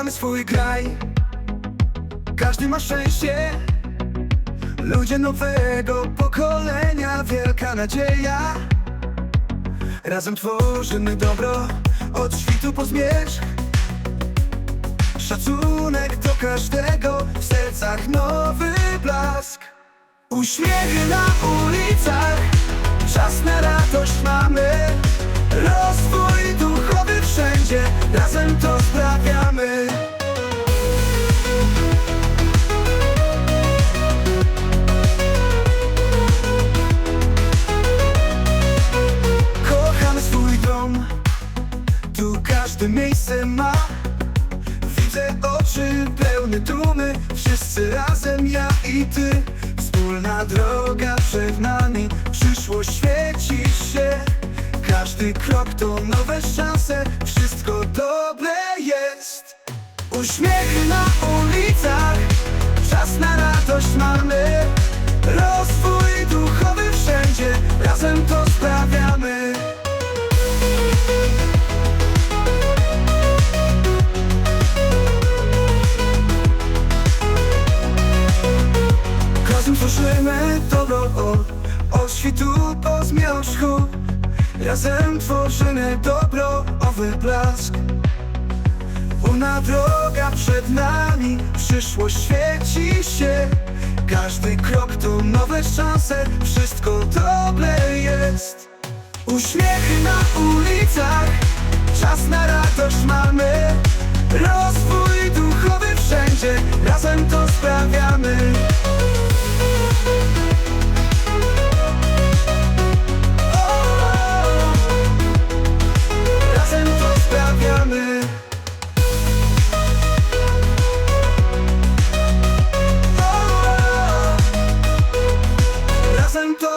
Kochamy swój kraj Każdy ma szczęście. Ludzie nowego pokolenia. Wielka nadzieja. Razem tworzymy dobro. Od świtu po zmierzch. Szacunek do każdego. W sercach nowy blask. Uśmiechy na ulicach. Czas na radość mamy oczy pełne dumy Wszyscy razem, ja i ty. Wspólna droga przed nami. Przyszłość świeci się. Każdy krok to nowe szanse. Wszystko dobre jest. Uśmiechy na ulicach. Czas na radość mamy świtu po zmierzchu. Razem tworzymy dobro Owy blask. Pełna droga przed nami Przyszłość świeci się. Każdy krok to nowe szanse Wszystko dobre jest. Uśmiechy na ulicach Czas na radość mamy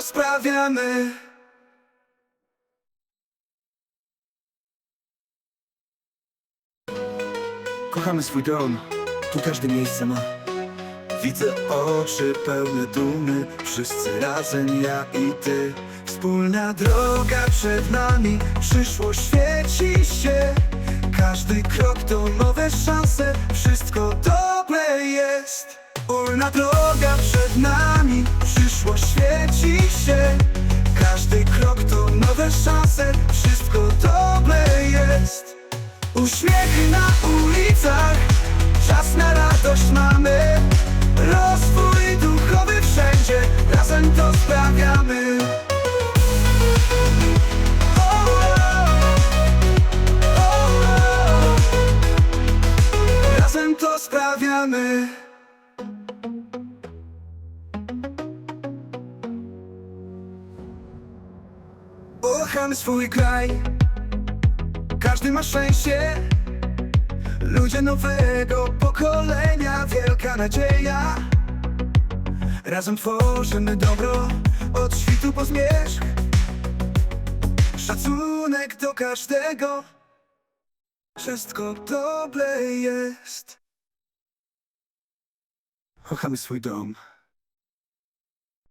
sprawiamy Kochamy swój dom, tu każde miejsce ma. Widzę oczy pełne dumy Wszyscy razem, ja i ty. Wspólna droga przed nami Przyszłość świeci się. Każdy krok to nowe szanse Wszystko dobre jest Wspólna droga przed nami Przyszłość świeci się. Każdy krok to nowe szanse Wszystko dobre jest. Uśmiechy na ulicach Czas na radość mamy. Rozwój duchowy wszędzie Razem to sprawiamy. Razem to sprawiamy Kochamy swój kraj. Każdy ma szczęście. Ludzie nowego pokolenia Wielka nadzieja. Razem tworzymy dobro Od świtu po zmierzch. Szacunek do każdego. Wszystko dobre jest. Kochamy swój dom